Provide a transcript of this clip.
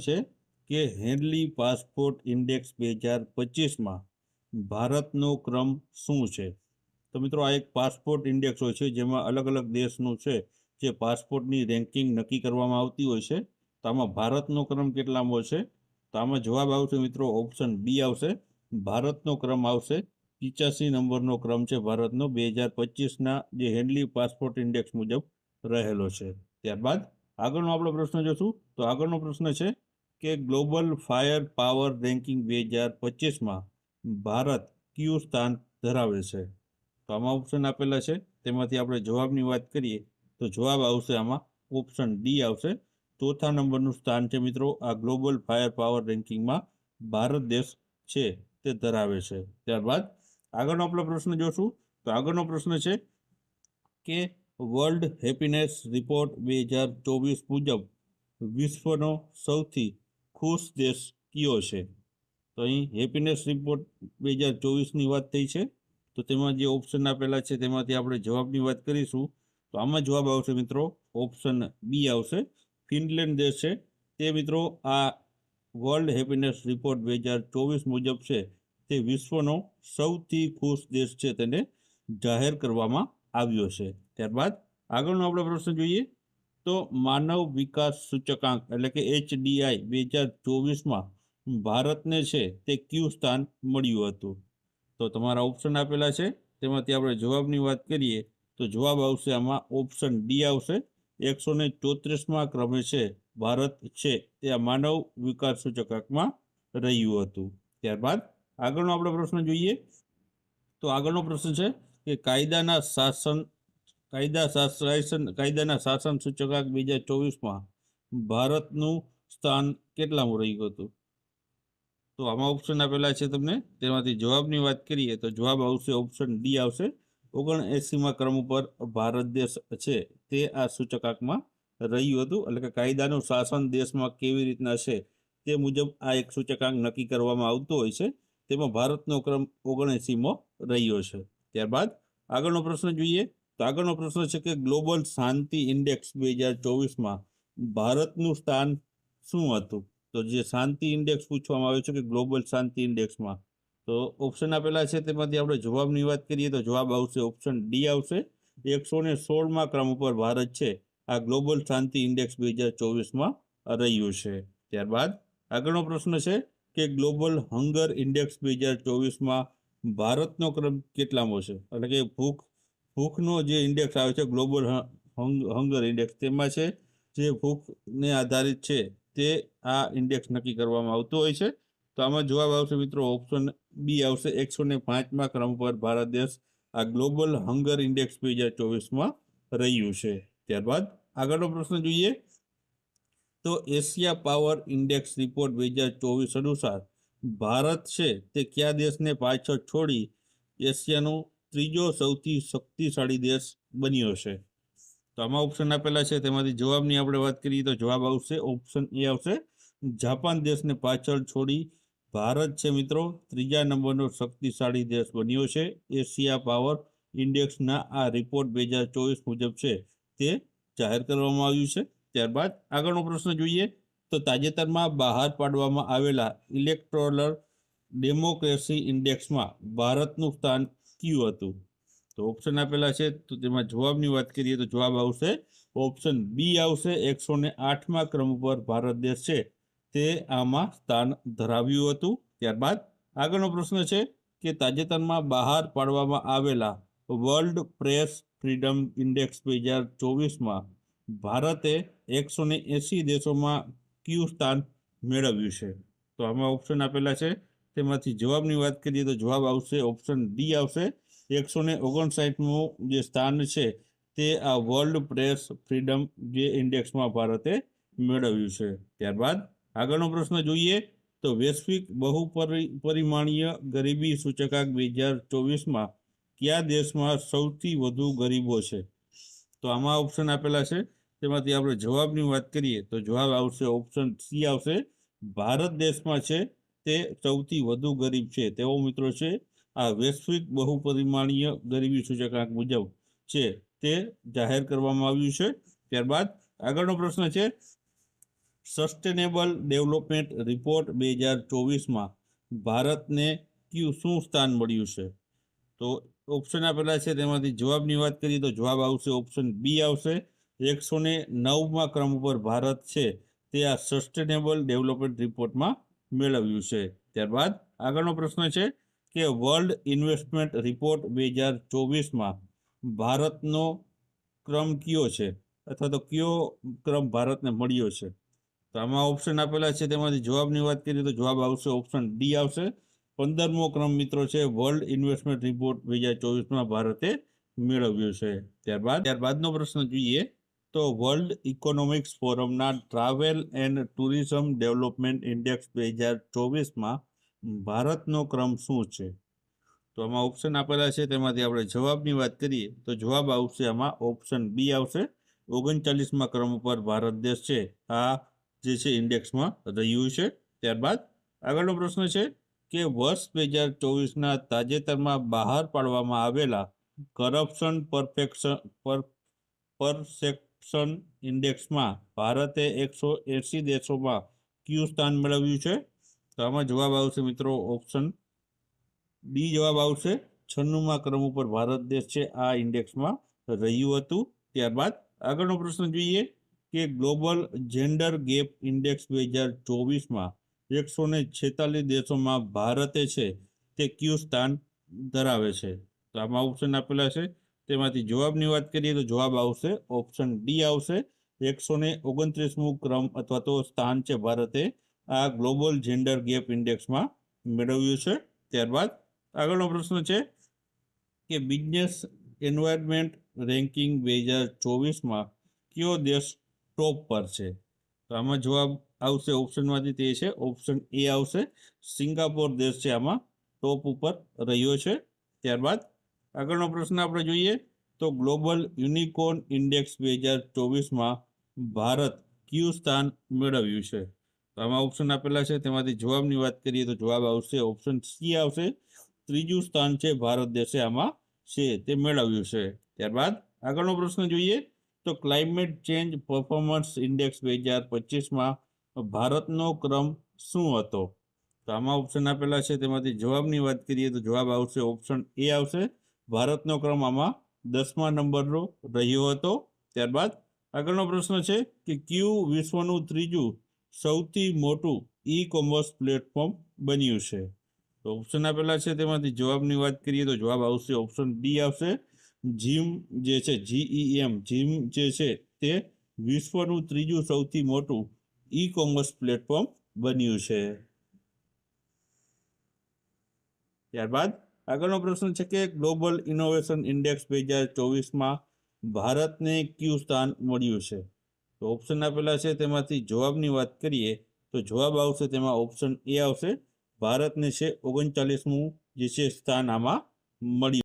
છે કે Henley passport index બે હજાર પચીસમાં ભારતનો ક્રમ શું છે? તો મિત્રો, આ એક પાસપોર્ટ ઇન્ડેક્સ હોય છે, જેમાં અલગ અલગ દેશનું છે, જે પાસપોર્ટની રેન્કિંગ નક્કી કરવામાં આવતી હોય છે. તો આમાં ભારતનો ક્રમ કેટલામો છે? તો આમાં જવાબ આવશે મિત્રો, ઓપ્શન બી આવશે. ભારતનો ક્રમ આવશે, પિચ્યાસી નંબરનો ક્રમ છે ભારતનો, બે હજાર પચીસના જે હેન્ડલી પાસપોર્ટ ઇન્ડેક્સ મુજબ રહેલો છે. ત્યારબાદ આગળનો આપણો પ્રશ્ન જોશું. તો આગળનો પ્રશ્ન છે કે ગ્લોબલ ફાયર પાવર રેન્કિંગ બે હજાર પચીસમાં ભારત કયું સ્થાન ધરાવે છે? તો આમાં ઓપ્શન આપેલા છે. તેમાંથી આપણે જવાબની વાત કરીએ તો જવાબ આવશે આમાં. ઓપ્શન ડી આવશે. ચોથા નંબરનું સ્થાન છે મિત્રો આ ગ્લોબલ ફાયર પાવર રેન્કિંગમાં ભારત દેશ છે તે ધરાવે છે. ત્યારબાદ આગળનો આપણો પ્રશ્ન જોશું. તો આગળનો પ્રશ્ન છે કે વર્લ્ડ હેપીનેસ રિપોર્ટ બે હજાર ચોવીસ મુજબ વિશ્વનો સૌથી ખુશ દેશ કયો છે? તો અહીં હેપીનેસ રિપોર્ટ બે હજાર ચોવીસની વાત થઈ છે. તો તેમાં જે ઓપ્શન આપેલા છે, તેમાંથી આપણે જવાબની વાત કરીશું. તો આમાં જવાબ આવશે મિત્રો ઓપ્શન બી આવશે. ફિનલેન્ડ દેશ છે. તે મિત્રો, આ વર્લ્ડ હેપીનેસ રિપોર્ટ બે હજાર ચોવીસ મુજબ છે. તે વિશ્વનો સૌથી ખુશ દેશ છે, તેને જાહેર કરવામાં આવ્યો છે. ત્યારબાદ આગળનો આપણે પ્રશ્ન જોઈએ. તો માનવ વિકાસ સૂચકાંક એટલે કે એચડીઆઈ બે હજાર ચોવીસમાં ભારતને છે તે કયું સ્થાન મળ્યું હતું? તો તમારા ઓપ્શન આપેલા છે. તેમાંથી આપણે જવાબની વાત કરીએ તો જવાબ આવશે આમાં ઓપ્શન ડી આવશે. એકસો ને ચોત્રીસમાં ક્રમે છે ભારત છે તે આ માનવ વિકાસ સૂચકાંકમાં રહ્યું હતું. ત્યારબાદ આગળનો આપણો પ્રશ્ન જોઈએ. તો આગળનો પ્રશ્ન છે કે કાયદાના શાસન કાયદા શાસન કાયદાના શાસન સૂચકાંક બે હજાર ચોવીસમાં ભારતનું સ્થાન કેટલામું રહ્યું હતું? તો આમાં ઓપ્શન આપેલા છે તમને. તેમાંથી જવાબની વાત કરીએ તો જવાબ આવશે ઓપ્શન ડી આવશે. ઓગણએંસીમાં ક્રમ ઉપર ભારત દેશ છે. તે આ સૂચકાંકમાં રહ્યું હતું. એટલે કે કાયદાનું શાસન દેશમાં કેવી રીતના છે તે મુજબ આ એક સૂચકાંક નક્કી કરવામાં આવતો હોય છે. તેમાં ભારતનો ક્રમ ઓગણએંસીમો રહ્યો છે. ત્યારબાદ આગળનો પ્રશ્ન જોઈએ. તો આગળનો પ્રશ્ન છે કે ગ્લોબલ શાંતિ ઇન્ડેક્સ બે હજાર ચોવીસમાં ભારતનું સ્થાન શું હતું? તો જે શાંતિ ઇન્ડેક્સ પૂછવામાં આવ્યો છે કે ગ્લોબલ શાંતિ ઇન્ડેક્સમાં, તો ઓપ્શન આપેલા છે, તેમાંથી આપણે જવાબની વાત કરીએ તો જવાબ આવશે ઓપ્શન ડી આવશે. એકસો ને સોળમાં ક્રમ ઉપર ભારત છે, આ ગ્લોબલ શાંતિ ઇન્ડેક્સ બે હજાર ચોવીસમાં રહ્યું છે. ત્યારબાદ આગળનો પ્રશ્ન છે કે ગ્લોબલ હંગર ઇન્ડેક્સ બે હજાર ચોવીસમાં ભારતનો ક્રમ કેટલામો છે? એટલે કે ભૂખ ભૂખનો જે ઇન્ડેક્સ આવે છે ગ્લોબલ હંગર ઇન્ડેક્સ તેમાં છે, જે ભૂખને આધારિત છે, તે આ ઇન્ડેક્સ નક્કી કરવામાં આવતો હોય છે. તો આમાં જવાબ આવશે મિત્રો ઓપ્શન બી આવશે, એકસો ને પાંચમા ક્રમ પર ભારત દેશ આ ગ્લોબલ હંગર ઇન્ડેક્સ બે હજાર ચોવીસમાં રહ્યું છે. ત્યારબાદ આગળનો પ્રશ્ન જોઈએ. તો એશિયા પાવર ઇન્ડેક્સ રિપોર્ટ બે હજાર ચોવીસ અનુસાર ભારત છે, તે કયા દેશને પાછળ છોડી એશિયાનો ત્રીજો સૌથી શક્તિશાળી દેશ બન્યો છે. તો આમાં ઓપ્શન આપેલા છે, તેમાંથી જવાબની આપણે વાત કરીએ તો જવાબ આવશે ઓપ્શન એ આવશે, જાપાન દેશને પાછળ છોડી ભારત છે મિત્રો, ત્રીજા નંબરનો શક્તિશાળી દેશ બન્યો છે, એશિયા પાવર ઇન્ડેક્સના આ રિપોર્ટ બે હજાર ચોવીસ મુજબ છે, તે જાહેર કરવામાં આવ્યું છે. ત્યારબાદ આગળનો પ્રશ્ન જોઈએ, તો તાજેતરમાં બહાર પાડવામાં આવેલા ઇલેક્ટ્રોલર ડેમોક્રેસી ઇન્ડેક્સમાં ભારતનું સ્થાન કયું હતું. તો ઓપ્શન આપેલા છે, તો તેમાં જવાબની વાત કરીએ તો જવાબ આવશે ઓપ્શન બી આવશે, એકસો ને આઠમા ક્રમ ઉપર ભારત દેશ છે. તે આમાં સ્થાન ધરાવ્યું હતું. ત્યારબાદ આગળનો પ્રશ્ન છે કે તાજેતરમાં બહાર પાડવામાં આવેલા વર્લ્ડ પ્રેસ ફ્રીડમ ઇન્ડેક્સ બે હજાર ચોવીસમાં ભારતે એકસો ને એંસી દેશોમાં ક્યુ સ્થાન મેળવ્યું છે? તો આમાં ઓપ્શન આપેલા છે તેમાંથી જવાબની વાત કરીએ તો જવાબ આવશે ઓપ્શન ડી આવશે. એકસો ને ઓગણસાઠમું જે સ્થાન છે તે આ વર્લ્ડ પ્રેસ ફ્રીડમ જે ઇન્ડેક્સમાં ભારતે મેળવ્યું છે. ત્યારબાદ આગળનો પ્રશ્ન જોઈએ તો વૈશ્વિક બહુપરી પરિમાણીય ગરીબી સૂચકાંક બે હજાર ચોવીસમાં કયા દેશમાં સૌથી વધુ ગરીબો છે? તો આમાં ઓપ્શન આપેલા છે. તેમાંથી આપણે જવાબની વાત કરીએ તો જવાબ આવશે ઓપ્શન સી આવશે. ભારત દેશમાં છે તે સૌથી વધુ ગરીબ છે. તેવો મિત્રો છે, આ વૈશ્વિક બહુપરિમાણીય ગરીબી સૂચકાંક મુજબ છે. તે જાહેર કરવામાં આવ્યું છે. ત્યારબાદ આગળનો પ્રશ્ન છે સસ્ટેનેબલ ડેવલપમેન્ટ રિપોર્ટ બે હજાર ચોવીસમાં ભારતને કયું શું સ્થાન મળ્યું છે? તો ઓપ્શન આપેલા છે, તેમાંથી જવાબની વાત કરીએ તો જવાબ આવશે ઓપ્શન બી આવશે. એકસો ને નવમાં ક્રમ ઉપર ભારત છે. તે આ સસ્ટેનેબલ ડેવલપમેન્ટ રિપોર્ટમાં મેળવ્યું છે. ત્યારબાદ આગળનો પ્રશ્ન છે કે વર્લ્ડ ઇન્વેસ્ટમેન્ટ રિપોર્ટ બે હજાર ચોવીસમાં ભારતનો ક્રમ કયો છે? અથવા તો કયો ક્રમ ભારતને મળ્યો છે? તો આમાં ઓપ્શન આપેલા છે. તેમાંથી જવાબની વાત કરીએ તો જવાબ આવશે ઓપ્શન ડી આવશે. પંદરમો ક્રમ મિત્રો છે વર્લ્ડ ઇન્વેસ્ટમેન્ટ રિપોર્ટ બે હજાર ચોવીસમાં ભારતે મેળવ્યો છે. ત્યારબાદ, ત્યારબાદનો પ્રશ્ન જોઈએ તો world economics ફોરમના travel and tourism development index બે હજાર ચોવીસમાં ભારતનો ક્રમ શું છે? તો આમાં ઓપ્શન આપેલા છે, તેમાંથી આપણે જવાબની વાત કરીએ, તો જવાબ આવશે આમાં ઓપ્શન બી આવશે. ઓગણચાલીસમાં ક્રમ ઉપર ભારત દેશ છે. આ જે છે ઇન્ડેક્સમાં રહ્યું છે. ત્યારબાદ આગળનો પ્રશ્ન છે કે વર્ષ બે હજાર ચોવીસના તાજેતરમાં બહાર પાડવામાં આવેલા કરપ્શન પરફેક્શન પર પરસેપ્શન ઇન્ડેક્સમાં ભારતે એકસો એંસી દેશોમાં કયું સ્થાન મેળવ્યું છે? તો આમાં જવાબ આવશે મિત્રો ઓપ્શન ડી જવાબ આવશે. છન્નુંમાં ક્રમ ઉપર ભારત દેશ છે, આ ઇન્ડેક્સમાં રહ્યું હતું. ત્યારબાદ આગળનો પ્રશ્ન જોઈએ કે ગ્લોબલ જેન્ડર ગેપ ઇન્ડેક્સ બે હજાર ચોવીસમાં એકસો ને છેતાલીસ દેશોમાં ભારતે છે તે કયું સ્થાન ધરાવે છે? તો આમાં ઓપ્શન આપેલા છે. તેમાંથી જવાબની વાત કરીએ તો જવાબ આવશે ઓપ્શન ડી આવશે. એકસો ને ઓગણત્રીસમું ક્રમ અથવા તો સ્થાન છે ભારતે આ ગ્લોબલ જેન્ડર ગેપ ઇન્ડેક્સમાં મેળવ્યું છે. ત્યારબાદ આગળનો પ્રશ્ન છે કે બિઝનેસ એન્વાયરમેન્ટ રેન્કિંગ બે હજાર ચોવીસમાં કયો દેશ ટોપ પર છે? તો આમાં જવાબ આવશે ઓપ્શનમાંથી તે છે. ઓપ્શન એ આવશે. સિંગાપોર દેશ છે આમાં ટોપ ઉપર રહ્યો છે. ત્યારબાદ આગળનો પ્રશ્ન આપણે જોઈએ તો ગ્લોબલ યુનિકોર્ન ઇન્ડેક્સ બે હજાર ચોવીસમાં ભારત કયું સ્થાન મેળવ્યું છે? તો આમાં ઓપ્શન આપેલા છે. તેમાંથી જવાબની વાત કરીએ તો જવાબ આવશે ઓપ્શન સી આવશે. ત્રીજું સ્થાન છે ભારત દેશે આમાં છે, તે મેળવ્યું છે. ત્યારબાદ આગળનો પ્રશ્ન જોઈએ તો ક્લાઇમેટ ચેન્જ પરફોર્મન્સ ઇન્ડેક્સ બે હજાર પચીસમાં ભારતનો ક્રમ શું હતો? તો આમાં ઓપ્શન આપેલા છે. તેમાંથી જવાબની વાત કરીએ તો જવાબ આવશે ઓપ્શન એ આવશે. ભારતનો ક્રમ આમાં દસમા નંબરનો રહ્યો હતો. ત્યારબાદ આગળનો પ્રશ્ન છે કે ક્યુ વિશ્વનું ત્રીજું સૌથી મોટું ઈ કોમર્સ પ્લેટફોર્મ બન્યું છે? તો ઓપ્શન આપેલા છે તેમાંથી જવાબની વાત કરીએ તો જવાબ આવશે ઓપ્શન ડી આવશે. જીમ જે છે જીઈએમ જીમ જે છે તે વિશ્વનું ત્રીજું સૌથી મોટું ઈ કોમર્સ પ્લેટફોર્મ બન્યું છે. ત્યારબાદ આગળનો પ્રશ્ન છે કે ગ્લોબલ ઇનોવેશન ઇન્ડેક્સ બે હજાર ચોવીસમાં ભારતને કયું સ્થાન મળ્યું છે? તો ઓપ્શન આપેલા છે, તેમાંથી જવાબની વાત કરીએ, તો જવાબ આવશે, તેમાં ઓપ્શન એ આવશે, ભારતને છે ઓગણચાલીસમું જે છે સ્થાન આમાં મળ્યું.